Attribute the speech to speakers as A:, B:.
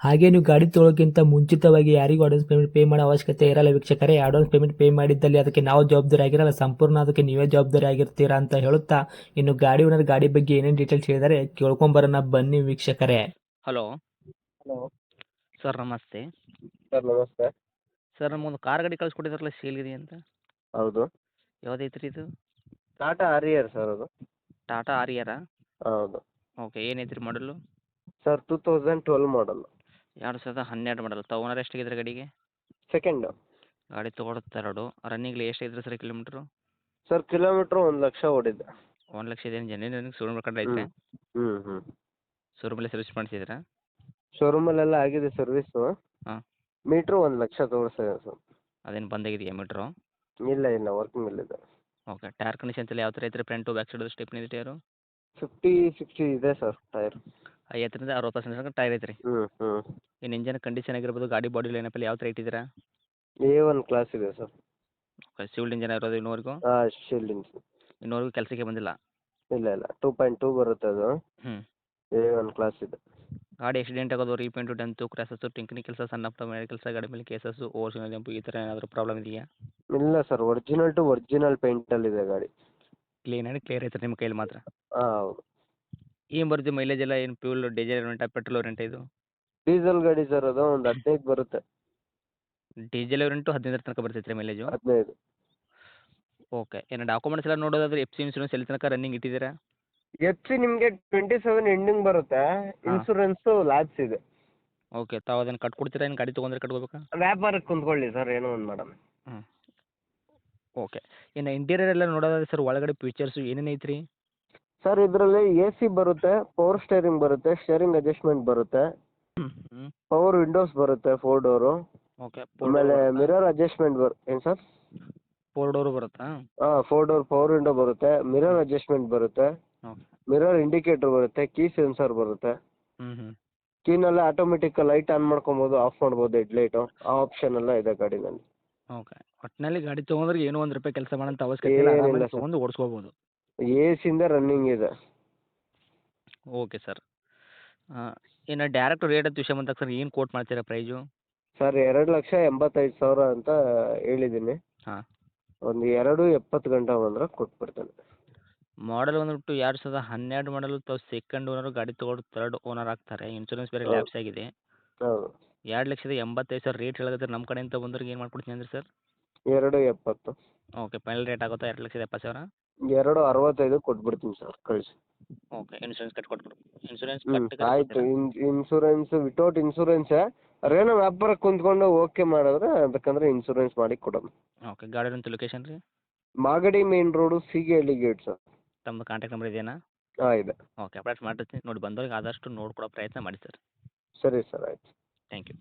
A: ಹಾಗೆ ನೀವು ಗಾಡಿ ತೊಳೋಕ್ಕಿಂತ ಮುಂಚಿತವಾಗಿ ಯಾರಿಗೂ ಅಡ್ವಾನ್ಸ್ ಪೇಮೆಂಟ್ ಪೇ ಮಾಡೋ ಅವಶ್ಯಕತೆ ಇರಲ್ಲ ವೀಕ್ಷಕರೇ. ಅಡ್ವಾನ್ಸ್ ಪೇಮೆಂಟ್ ಪೇ ಮಾಡಿದ್ದಲ್ಲಿ ಅದಕ್ಕೆ ನಾವು ಜವಾಬ್ದಾರಿ ಆಗಿರಲ್ಲ. ಸಂಪೂರ್ಣ ಅದಕ್ಕೆ ನೀವೇ ಜವಾಬ್ದಾರಿ ಆಗಿರ್ತೀರಾ ಅಂತ ಹೇಳುತ್ತಾ ಇನ್ನು ಗಾಡಿ ಓನರ್ ಗಾಡಿ ಬಗ್ಗೆ ಏನೇನು ಡೀಟೇಲ್ಸ್ ಹೇಳಿದರೆ ಕೇಳ್ಕೊಂಬರೋಣ ಬನ್ನಿ ವೀಕ್ಷಕರೇ.
B: ಹಲೋ
C: ಹಲೋ
B: ಸರ್ ನಮಸ್ತೆ.
C: ಸರ್ ನಮಸ್ತೆ.
B: ಸರ್ ನಮಗೊಂದು ಕಾರ್ ಗಾಡಿ ಕಳ್ಸಿಕೊಟ್ಟಿದ್ರಲ್ಲ ಸೇಲ್ಗಿದೆ ಅಂತ?
C: ಹೌದು.
B: ಯಾವುದೈತೆ ರೀ ಇದು?
C: ಟಾಟಾ ಆರಿಯರ್ ಸರ್ ಅದು.
B: ಟಾಟಾ ಆರಿಯರಾ
C: ಹೌದು.
B: ಓಕೆ ಏನೈತೆ ರೀ ಮಾಡಲು
C: sir two thousand twelve model
B: ಎರಡು ಸಾವಿರದ ಹನ್ನೆರಡು ಮಾಡಲ್ ತಗೊಂಡ್ರೆ ಎಷ್ಟಾಗಿದ್ರೆ ಗಾಡಿಗೆ?
C: ಸೆಕೆಂಡು
B: ಗಾಡಿ ತೊಗೊಳುತ್ತೆ ಎರಡು ರನ್ನಿಂಗ್ಲಿ ಎಷ್ಟಾಗಿದ್ರೆ ಸರ್ ಕಿಲೋಮೀಟ್ರು
C: ಸರ್ ಕಿಲೋಮೀಟ್ರ್ ಒಂದು ಲಕ್ಷ ಓಡಿದೆ.
B: ಒಂದು ಲಕ್ಷ ಇದೆ. ಜನ ರನ್ನಿಂಗ್ ಶೋರೂಮ್ ಕಡೆ ಐತೆ.
C: ಹ್ಞೂ ಹ್ಞೂ
B: ಶೋರೂಮಲ್ಲಿ ಸರ್ವಿಸ್ ಮಾಡಿಸಿದ್ರಾ
C: ಶೋರೂಮಲ್ಲೆಲ್ಲ ಆಗಿದೆ ಸರ್ವಿಸ್
B: ಹಾಂ.
C: ಮೀಟ್ರು ಒಂದು ಲಕ್ಷ ತೋರಿಸ್ತಿದೆ ಸರ್
B: ಅದೇನು ಬಂದಾಗಿದೆಯಾ ಮೀಟ್ರು
C: ಇಲ್ಲ ಇಲ್ಲ. ವರ್ಕಿಂಗ್ ಇದೆ
B: ಓಕೆ ಟೈರ್ ಕಂಡೀಷನ್ಸ್ ಎಲ್ಲ ಯಾವ ಥರ ಇದ್ರೆ ಫ್ರಂಟು ಬ್ಯಾಕ್ ಸೈಡ್ ಸ್ಟೆಪ್ನಿ ಇದೆ ಟೈರು
C: ಫಿಫ್ಟಿ ಸಿಕ್ಸ್ಟಿ ಇದೆ ಸರ್ ಟೈರ್
B: ಐವತ್ತರಿಂದ ಅರವತ್ತು ಪರ್ಸೆಂಟ್ ತನಕ ಟೈರ್ ಐತ್ರಿ.
C: ಹ್ಞೂ ಹ್ಞೂ
B: ಇನ್ನು ಇಂಜನ್ ಕಂಡೀಷನ್ ಆಗಿರ್ಬೋದು ಗಾಡಿ ಬಾಡಿ ಲೈನಪ್ಪಲ್ಲಿ ಯಾವ ಥರ ಇಟ್ಟಿದ್ದೀರಾ?
C: ಎ ಒನ್ ಕ್ಲಾಸ್ ಇದೆ ಸರ್.
B: ಸಿವಿಲ್ ಇಂಜನ್ ಇರೋದು ಇನ್ನೂವರೆಗೂ?
C: ಹಾಂ ಶೀಲ್ಡಿಂಗ್ಸ್
B: ಇನ್ನೂವರೆಗೂ ಕೆಲಸಕ್ಕೆ ಬಂದಿಲ್ಲ?
C: ಇಲ್ಲ ಇಲ್ಲ. ಟೂ ಪಾಯಿಂಟ್ ಟೂ ಬರುತ್ತೆ ಅದು.
B: ಹ್ಞೂ
C: ಎ ಒನ್ ಕ್ಲಾಸ್ ಇದೆ.
B: ಗಾಡಿ ಆಕ್ಸಿಡೆಂಟ್ ಆಗೋದು ರೀಪೇಂಟು ಡೆಂತು ಕ್ರ್ಯಾಸಸ್ಸು ಟಿಂಕನಿ ಕೆಲಸ ಸಣ್ಣ ಪುಟ್ಟ ಮೇಲೆ ಕೆಲಸ ಗಾಡಿ ಮೇಲೆ ಕೇಸಸ್ಸು ಓವರ್ಸಿನ ಜಂಪು ಈ ಥರ ಏನಾದರೂ ಪ್ರಾಬ್ಲಮ್ ಇದೆಯಾ?
C: ಇಲ್ಲ ಸರ್ ಒರಿಜಿನಲ್ ಟು ಒರಿಜಿನಲ್ ಪೇಂಟಲ್ಲಿದೆ ಗಾಡಿ.
B: ಕ್ಲೀನ್ ಆಗಿ ಕ್ಲಿಯರ್ ಐತೆ ನಿಮ್ಮ ಕೈಯಲ್ಲಿ ಮಾತ್ರ?
C: ಹಾಂ ಹೌದು.
B: ಏನು ಬರುತ್ತೆ ಮೈಲೇಜ್ ಎಲ್ಲ? ಏನು ಫ್ಯೂಲ್ ಡೀಸೆಲ್ ರೆಂಟ ಪೆಟ್ರೋಲ್ ರೆಂಟ ಇದು?
C: ಡೀಸೆಲ್ ಗಾಡಿ ಸರ್ ಅದು ಒಂದು ಹದಿನೈದು ಬರುತ್ತೆ.
B: ಡೀಸೆಲ್ ರೆಂಟು ಹದಿನೈದರ ತನಕ ಬರ್ತೈತೆ ರೀ ಮೈಲೇಜು
C: ಹದಿನೈದು.
B: ಓಕೆ ಏನು ಡಾಕ್ಯುಮೆಂಟ್ಸ್ ಎಲ್ಲ ನೋಡೋದಾದ್ರೆ ಎಫ್ ಸಿ ಇನ್ಸೂರೆನ್ಸ್ ಎಲ್ಲಿ ತನಕ ರನ್ನಿಂಗ್ ಇಟ್ಟಿದ್ದೀರಾ?
C: ಎಫ್ ಸಿ ನಿಮಗೆ ಟ್ವೆಂಟಿ ಸೆವೆನ್ ಎಂಡಿಂಗ್ ಬರುತ್ತೆ ಇನ್ಸೂರೆನ್ಸು ಲ್ಯಾಬ್ಸ್ ಇದೆ.
B: ಓಕೆ ತಾವು ಕಟ್ ಕಟ್ಕೊಡ್ತೀರಾ? ಏನು ಗಾಡಿ ತೊಗೊಂಡ್ರೆ ಕಟ್ಕೋಬೇಕಾ
C: ವ್ಯಾಪಾರಕ್ಕೆ ಕುಂತ್ಕೊಳ್ಳಿ ಸರ್ ಏನೋ ಒಂದು ಮೇಡಮ್
B: ಓಕೆ ಇನ್ನು ಇಂಟೀರಿಯರ್ ಎಲ್ಲ ನೋಡೋದಾದ್ರೆ ಸರ್ ಒಳಗಡೆ ಫೀಚರ್ಸು ಏನೇನು ಐತ್ರಿ?
C: ಸರ್ ಇದರಲ್ಲಿ ಎ ಸಿ ಬರುತ್ತೆ ಪವರ್ ಸ್ಟೇರಿಂಗ್ ಬರುತ್ತೆ ಸ್ಟೇರಿಂಗ್ ಅಡ್ಜಸ್ಟ್ಮೆಂಟ್ ಬರುತ್ತೆ. ಪವರ್ ವಿಂಡೋಸ್ ಬರುತ್ತೆ ಫೋರ್ ಡೋರು
B: ಓಕೆ
C: ಆಮೇಲೆ ಮಿರರ್ ಅಡ್ಜಸ್ಟ್ಮೆಂಟ್ ಬರ್ ಏನು ಸರ್?
B: ಫೋರ್ ಡೋರ್ ಬರುತ್ತಾ?
C: ಹಾಂ ಫೋರ್ ಡೋರ್ ಪವರ್ ವಿಂಡೋ ಬರುತ್ತೆ ಮಿರರ್ ಅಡ್ಜಸ್ಟ್ಮೆಂಟ್ ಬರುತ್ತೆ.
B: ಓಕೆ
C: ಮಿರರ್ ಇಂಡಿಕೇಟರ್ ಬರುತ್ತೆ ಕೀ ಸೆನ್ಸರ್ ಬರುತ್ತೆ.
B: ಹ್ಞೂ ಹ್ಞೂ
C: ಕೀನೆಲ್ಲ ಆಟೋಮೆಟಿಕ್ ಲೈಟ್ ಆನ್ ಮಾಡ್ಕೊಬೋದು ಆಫ್ ಮಾಡ್ಬೋದು ಹೆಡ್ಲೈಟು ಆ ಆಪ್ಷನ್ ಎಲ್ಲ ಇದೆ ಗಾಡಿನಲ್ಲಿ.
B: ಓಕೆ ಒಟ್ಟಿನಲ್ಲಿ ಗಾಡಿ ತಗೊಂಡ್ರೆ ಏನೋ ಒಂದು ರೂಪಾಯಿ ಕೆಲಸ ಮಾಡೋಂಥ ಅವಶ್ಯಕತೆ ಇಲ್ಲ
C: ಏನಿಲ್ಲ
B: ಆರಾಮಾಗಿ
C: ಸರ್.
B: ತೊಗೊಂಡು ಓಡಿಸ್ಕೋಬೋದು.
C: ಎ ಸಿಯಿಂದ ರನ್ನಿಂಗ್ ಇದೆ
B: ಓಕೆ ಸರ್ ಇನ್ನು ಡೈರೆಕ್ಟ್ ರೇಟ್ ಅಂತ ವಿಷಯ ಬಂದಾಗ ಸರ್ ಏನು ಕೋಟ್ ಮಾಡ್ತೀರಾ ಪ್ರೈಸು
C: ಸರ್ ಎರಡು ಲಕ್ಷ ಎಂಬತ್ತೈದು ಸಾವಿರ ಅಂತ ಹೇಳಿದ್ದೀನಿ.
B: ಹಾಂ.
C: ಒಂದು ಎರಡು ಎಪ್ಪತ್ತು ಗಂಟೆ ಬಂದ್ರೆ ಕೊಟ್ಬಿಡ್ತೇನೆ.
B: ಮಾಡಲ್ ಬಂದ್ಬಿಟ್ಟು ಎರಡು ಸಾವಿರದ ಹನ್ನೆರಡು ಮಾಡಲು ತಾವು ಸೆಕೆಂಡ್ ಓನರು ಗಾಡಿ ತೊಗೊಂಡು ತರ್ಡ್ ಓನರ್ ಆಗ್ತಾರೆ. ಇನ್ಶೂರೆನ್ಸ್ ಬೇರೆ
C: ಹೌದು.
B: ಲ್ಯಾಪ್ಸ್ ಆಗಿದೆ.
C: ಹೌದು.
B: ಎರಡು ಲಕ್ಷದ ಎಂಬತ್ತೈದು ಸಾವಿರ ರೇಟ್ ಹೇಳಿದ್ರೆ ನಮ್ಮ ಕಡೆಯಿಂದ ಬಂದ್ರೆ ಏನು ಮಾಡ್ಕೊಡ್ತೀನಿ ಅಂದ್ರೆ ಸರ್
C: ಎರಡು ಎಪ್ಪತ್ತು.
B: ಓಕೆ ಫೈನಲ್ ರೇಟ್ ಆಗುತ್ತಾ? ಎರಡು ಲಕ್ಷದ ಎಪ್ಪತ್ತು ಸಾವಿರ?
C: ಎರಡು ಅರವತ್ತೈದು ಕೊಟ್ಬಿಡ್ತೀನಿ ಸರ್ ಕಳಿಸಿ.
B: ಓಕೆ ಇನ್ಶೂರೆನ್ಸ್ ಕಟ್ ಕೊಟ್ಬಿಡು. ಇನ್ಶೂರೆನ್ಸ್
C: ಆಯಿತು ಇನ್ ಇನ್ಸೂರೆನ್ಸ್ ವಿತೌಟ್ ಇನ್ಸೂರೆನ್ಸೇ ರೇಣು ವ್ಯಾಪಾರ ಕುಂತ್ಕೊಂಡು ಓಕೆ ಮಾಡಿದ್ರೆ ಅದಕ್ಕಂದ್ರೆ ಇನ್ಸೂರೆನ್ಸ್ ಮಾಡಿ ಕೊಡೋಣ.
B: ಓಕೆ ಗಾಡಿ ಲೊಕೇಶನ್ ರೀ?
C: ಮಾಗಡಿ ಮೇನ್ ರೋಡು ಸಿಗೇಳಿ ಗೇಟ್ ಸರ್
B: ತಮ್ಮದು ಕಾಂಟ್ಯಾಕ್ಟ್ ನಂಬರ್ ಇದೆಯಾ
C: ಹಾಂ ಇದೆ.
B: ಓಕೆ ಅಪ್ಡೇಟ್ ಮಾಡಿರ್ತೀನಿ ನೋಡಿ ಬಂದವ್ರಿಗೆ ಆದಷ್ಟು ನೋಡ್ಕೊಡೋ ಪ್ರಯತ್ನ ಮಾಡಿ ಸರ್.
C: ಸರಿ ಸರ್ ಆಯ್ತು.
B: Thank you